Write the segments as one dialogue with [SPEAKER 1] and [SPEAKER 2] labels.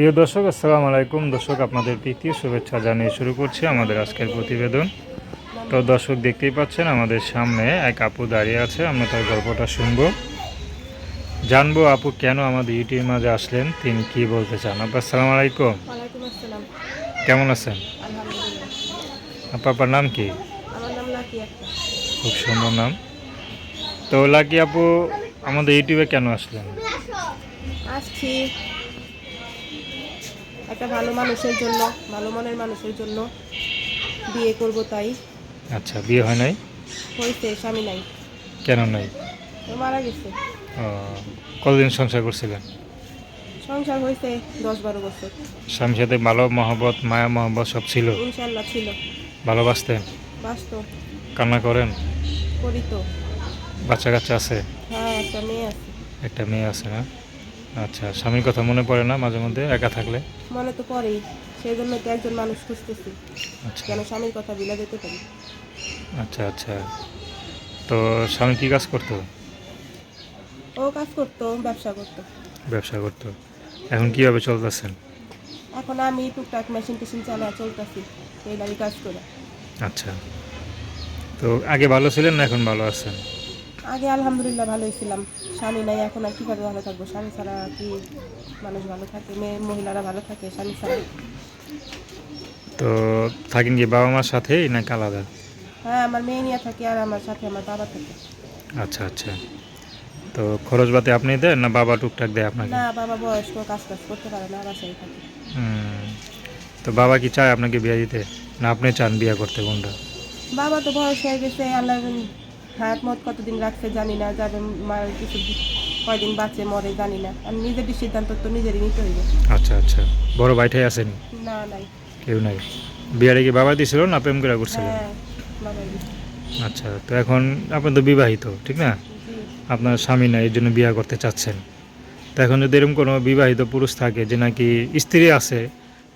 [SPEAKER 1] প্রিয় দর্শক আসসালামু আলাইকুম। দর্শক আপনাদের প্রীতি শুভেচ্ছা জানিয়ে শুরু করছি আমাদের আজকের প্রতিবেদন। তো দর্শক দেখতেই পাচ্ছেন আমাদের সামনে এক আপু দাঁড়িয়ে আছে। আমরা তার গল্পটা শুনব। জানব আপু কেন আমাদের ইউটিউবের মাঝে আসলেন? তিনি কি বলতে চান? আপু আসসালামু আলাইকুম।
[SPEAKER 2] আসসালাম।
[SPEAKER 1] কেমন আছেন? আপু আপনার নাম কি? খুব সুন্দর নাম। তো লাকি আপু আমাদের ইউটিউবে কেন আসলেন?
[SPEAKER 2] আসছি। একটা ভালো মানুষের জন্য ভালো মনের মানুষের জন্য বিয়ে করব তাই।
[SPEAKER 1] আচ্ছা বিয়ে হয় নাই?
[SPEAKER 2] হয়েছে স্বামী নাই।
[SPEAKER 1] কেন নাই?
[SPEAKER 2] ও মারা গেছে।
[SPEAKER 1] ও, কতদিন সংসার করছিলেন?
[SPEAKER 2] সংসার হয়েছে দশ বারো বছর।
[SPEAKER 1] স্বামীর সাথে ভালো মহব্বত মায়া মহব্বত সব ছিল?
[SPEAKER 2] ইনশাল্লাহ ছিল।
[SPEAKER 1] ভালোবাসতেন?
[SPEAKER 2] বাস্তব
[SPEAKER 1] কান্না করেন?
[SPEAKER 2] করি তো।
[SPEAKER 1] বাচ্চা কাচ্চা আছে?
[SPEAKER 2] হ্যাঁ একটা মেয়ে আছে।
[SPEAKER 1] একটা মেয়ে আছে না? আচ্ছা স্বামীর কথা মনে পড়ে না মাঝে মধ্যে একা থাকলে?
[SPEAKER 2] মনে তো পড়েই সেই জন্য তো একজন মানুষ খুঁজতেছি।
[SPEAKER 1] আচ্ছা।
[SPEAKER 2] যেন স্বামীর কথা বিলা যেতে পারি?
[SPEAKER 1] আচ্ছা আচ্ছা। তো স্বামী কী কাজ করতো?
[SPEAKER 2] ও কাজ করতো ব্যবসা করতো।
[SPEAKER 1] ব্যবসা করতো। এখন কীভাবে চলতেছেন?
[SPEAKER 2] এখন আমি টুকটাক মেশিন টেশিন চালা চলতেছি টেলারি কাজ করে।
[SPEAKER 1] আচ্ছা। তো আগে ভালো ছিলেন না এখন ভালো আছেন?
[SPEAKER 2] আগে আলহামদুলিল্লাহ ভালোই ছিলাম। স্বামী নাই এখন আর কীভাবে ভালো থাকব? স্বামী ছাড়া কি মানুষ ভালো থাকে? মেয়ে মহিলারা ভালো থাকে স্বামী ছাড়া?
[SPEAKER 1] তো থাকেন কি বাবা মার সাথেই নাকি আলাদা?
[SPEAKER 2] হ্যাঁ আমার মেয়ে নিয়ে থাকি আর আমার সাথে আমার বাবা থাকে।
[SPEAKER 1] আচ্ছা আচ্ছা। তো খরচ পাতি আপনি দেন না বাবা টুকটাক দেয় আপনাকে?
[SPEAKER 2] না বাবা বয়স্ক কাজ টাজ করতে পারে না বাসায় থাকে।
[SPEAKER 1] হুম। তো বাবা কি চায় আপনাকে বিয়ে দিতে? না আপনি চান বিয়ে করতে কোনটা?
[SPEAKER 2] বাবা তো বয়স হয়ে গেছে আল্লাহ হায়াত মত কতদিন রাখছে জানি না যাবে মার কিছু কয়দিন বাঁচে মরে জানি না। আর নিজের সিদ্ধান্ত তো নিজেরই নিতে হইবে।
[SPEAKER 1] আচ্ছা আচ্ছা। বড় ভাইটাই আসেনি?
[SPEAKER 2] না নাই।
[SPEAKER 1] কেউ নাই। বিয়ারে কি বাবা দিছিল না প্রেম করে করছিলেন
[SPEAKER 2] হ্যাঁ
[SPEAKER 1] আচ্ছা তো এখন আপনি তো বিবাহিত ঠিক না? আপনার স্বামী না এই জন্য বিয়ে করতে চাচ্ছেন। তো এখন যদি এরকম কোনো বিবাহিত পুরুষ থাকে যে নাকি স্ত্রী আছে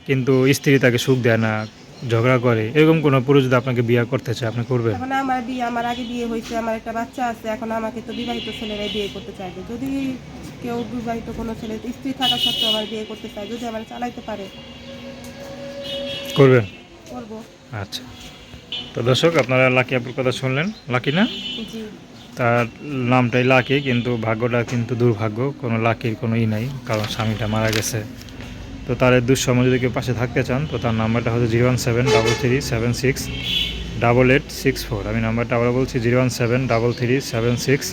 [SPEAKER 1] কিন্তু স্ত্রী তাকে সুখ দেয় না ঝগড়া করে এরকম কোনো পুরুষ যদি আপনাকে বিয়ে করতে চায় আপনি করবেন?
[SPEAKER 2] এখন আমার বিয়ে আমার আগে বিয়ে হয়েছে আমার একটা বাচ্চা আছে এখন আমাকে তো বিবাহিত ছেলেরাই বিয়ে করতে চাইবে। যদি কেউ বিবাহিত কোনো ছেলে স্ত্রী থাকা সত্ত্বেও আমার বিয়ে করতে চায় যদি আমার চালাইতে পারে।
[SPEAKER 1] করবেন?
[SPEAKER 2] করব।
[SPEAKER 1] আচ্ছা। তো দর্শক আপনারা লাকি আপুর কথা শুনলেন। লাকি না?
[SPEAKER 2] জি।
[SPEAKER 1] তার নামটাই লাকি কিন্তু ভাগ্যটা কিন্তু দুর্ভাগ্য কোনো লাকির কোনো ই নাই কারণ স্বামীটা মারা গেছে। তো তার দুঃসময় যদি কেউ পাশে থাকতে চান, তো তার নাম্বারটা হচ্ছে zero one seven double three, seven six, double eight, six four. আমি নাম্বারটা আবার বলছি, zero one seven double three, seven six,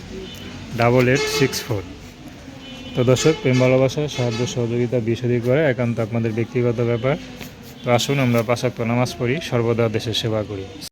[SPEAKER 1] double eight, six four. তো দর্শক, প্রেম, ভালোবাসা, সাহায্য, সহযোগিতা বিশদী করে একান্ত আপনাদের ব্যক্তিগত ব্যাপার। তো আসুন, আমরা পাশাক্ত নামাজ পড়ি, সর্বদা দেশের সেবা করি।